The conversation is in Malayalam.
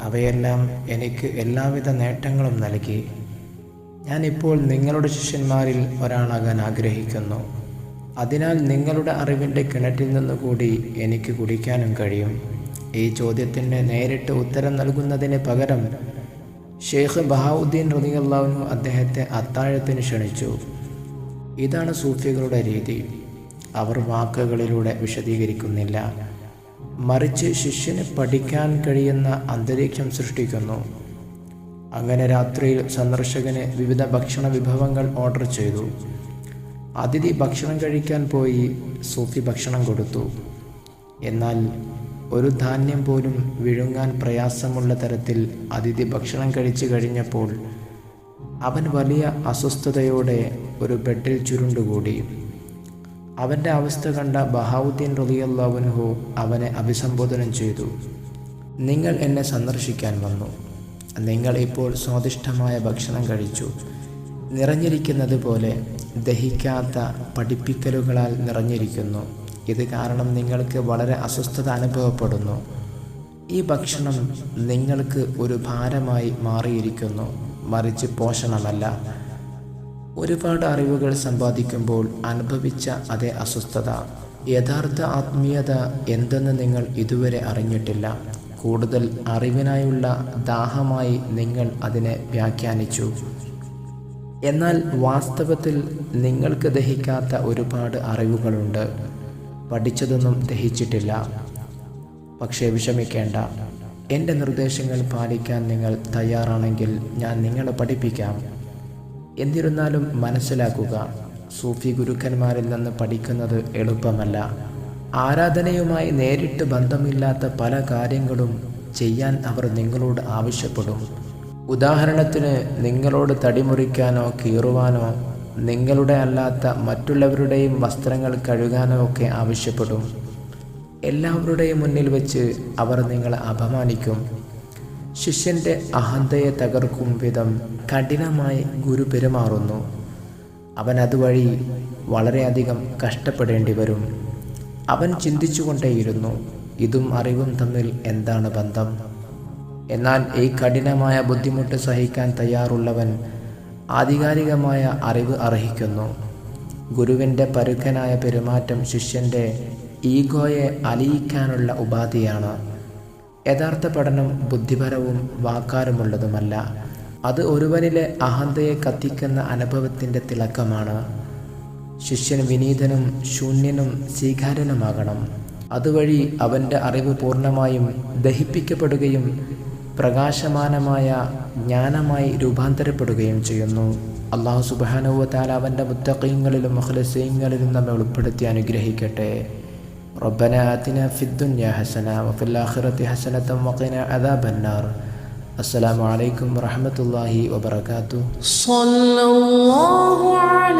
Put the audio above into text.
അവയെല്ലാം എനിക്ക് എല്ലാവിധ നേട്ടങ്ങളും നൽകി. ഞാനിപ്പോൾ നിങ്ങളുടെ ശിഷ്യന്മാരിൽ ഒരാളാകാൻ ആഗ്രഹിക്കുന്നു. അതിനാൽ നിങ്ങളുടെ അറിവിന്റെ കിണറ്റിൽ നിന്നുകൂടി എനിക്ക് കുടിക്കാനും കഴിയും. ഈ ചോദ്യത്തിന് നേരിട്ട് ഉത്തരം നൽകുന്നതിന് പകരം ഷെയ്ഖ് ബഹാവുദ്ദീൻ റതിയുള്ള അദ്ദേഹത്തെ അത്താഴത്തിന് ക്ഷണിച്ചു. ഇതാണ് സൂഫികളുടെ രീതി. അവർ വാക്കുകളിലൂടെ വിശദീകരിക്കുന്നില്ല. മറിച്ച് ശിഷ്യന് പഠിക്കാൻ കഴിയുന്ന അന്തരീക്ഷം സൃഷ്ടിക്കുന്നു. അങ്ങനെ രാത്രിയിൽ സന്ദർശകന് വിവിധ ഭക്ഷണ വിഭവങ്ങൾ ഓർഡർ ചെയ്തു. അതിഥി ഭക്ഷണം കഴിക്കാൻ പോയി സൂഫി ഭക്ഷണം കൊടുത്തു. എന്നാൽ ഒരു ധാന്യം പോലും വിഴുങ്ങാൻ പ്രയാസമുള്ള തരത്തിൽ അതിഥി ഭക്ഷണം കഴിച്ചു കഴിഞ്ഞപ്പോൾ അവൻ വലിയ അസ്വസ്ഥതയോടെ ഒരു ബെഡിൽ ചുരുണ്ടുകൂടി. അവന്റെ അവസ്ഥ കണ്ട ബഹാവുദ്ദീൻ റലിയല്ലാവുൻഹു അവനെ അഭിസംബോധന ചെയ്തു. നിങ്ങൾ എന്നെ സന്ദർശിക്കാൻ വന്നു. നിങ്ങൾ ഇപ്പോൾ സ്വാദിഷ്ടമായ ഭക്ഷണം കഴിച്ചു. നിറഞ്ഞിരിക്കുന്നത് പോലെ ദഹിക്കാത്ത പഠിപ്പിക്കലുകളാൽ നിറഞ്ഞിരിക്കുന്നു. ഇത് കാരണം നിങ്ങൾക്ക് വളരെ അസ്വസ്ഥത അനുഭവപ്പെടുന്നു. ഈ ഭക്ഷണം നിങ്ങൾക്ക് ഒരു ഭാരമായി മാറിയിരിക്കുന്നു. മറിച്ച് പോഷണമല്ല. ഒരുപാട് അറിവുകൾ സമ്പാദിക്കുമ്പോൾ അനുഭവിച്ച അതേ അസ്വസ്ഥത യഥാർത്ഥ ആത്മീയത എന്തെന്ന് നിങ്ങൾ ഇതുവരെ അറിഞ്ഞിട്ടില്ല. കൂടുതൽ അറിവിനായുള്ള ദാഹമായി നിങ്ങൾ അതിനെ വ്യാഖ്യാനിച്ചു. എന്നാൽ വാസ്തവത്തിൽ നിങ്ങൾക്ക് ദഹിക്കാത്ത ഒരുപാട് അറിവുകളുണ്ട്. പഠിച്ചതൊന്നും ദഹിച്ചിട്ടില്ല. പക്ഷേ വിഷമിക്കേണ്ട. എന്റെ നിർദ്ദേശങ്ങൾ പാലിക്കാൻ നിങ്ങൾ തയ്യാറാണെങ്കിൽ ഞാൻ നിങ്ങളെ പഠിപ്പിക്കാം. എന്നിരുന്നാലും മനസ്സിലാക്കുക സൂഫി ഗുരുക്കന്മാരിൽ നിന്ന് പഠിക്കുന്നത് എളുപ്പമല്ല. ആരാധനയുമായി നേരിട്ട് ബന്ധമില്ലാത്ത പല കാര്യങ്ങളും ചെയ്യാൻ അവർ നിങ്ങളോട് ആവശ്യപ്പെടും. ഉദാഹരണത്തിന് നിങ്ങളോട് തടിമുറിക്കാനോ കീറുവാനോ നിങ്ങളുടെ അല്ലാത്ത മറ്റുള്ളവരുടെയും വസ്ത്രങ്ങൾ കഴുകാനോ ഒക്കെ ആവശ്യപ്പെടും. എല്ലാവരുടെയും മുന്നിൽ വെച്ച് അവർ നിങ്ങളെ അപമാനിക്കും. ശിഷ്യന്റെ അഹന്തയെ തകർക്കും വിധം കഠിനമായി ഗുരു പെരുമാറുന്നു. അവൻ അതുവഴി വളരെയധികം കഷ്ടപ്പെടേണ്ടി വരും. അവൻ ചിന്തിച്ചുകൊണ്ടേയിരുന്നു ഇതും അറിവും തമ്മിൽ എന്താണ് ബന്ധം? എന്നാൽ ഈ കഠിനമായ ബുദ്ധിമുട്ട് സഹിക്കാൻ തയ്യാറുള്ളവൻ ആധികാരികമായ അറിവ് അർഹിക്കുന്നു. ഗുരുവിന്റെ പരുക്കനായ പെരുമാറ്റം ശിഷ്യന്റെ ഈഗോയെ അലിയിക്കാനുള്ള ഉപാധിയാണ്. യഥാർത്ഥ പഠനം ബുദ്ധിപരവും വാക്കാലുമുള്ളതുമല്ല. അത് ഒരുവനിലെ അഹന്തയെ കത്തിക്കുന്ന അനുഭവത്തിന്റെ തിളക്കമാണ്. ശിഷ്യൻ വിനീതനും ശൂന്യനും സ്വീകാര്യനുമാകണം. അതുവഴി അവന്റെ അറിവ് പൂർണമായും ദഹിപ്പിക്കപ്പെടുകയും പ്രകാശമാനമായ ജ്ഞാനമായി രൂപാന്തരപ്പെടുകയും ചെയ്യുന്നു. അള്ളാഹു സുബാനുവത്താൽ അവന്റെ മുത്തക്കയങ്ങളിലും മഹലസ്യങ്ങളിലും നമ്മെ ഉൾപ്പെടുത്തി അനുഗ്രഹിക്കട്ടെ. ربنا آتنا في الدنيا حسنة وفي الآخرة حسنة وقنا عذاب النار. السلام عليكم ورحمة الله وبركاته. صلى الله على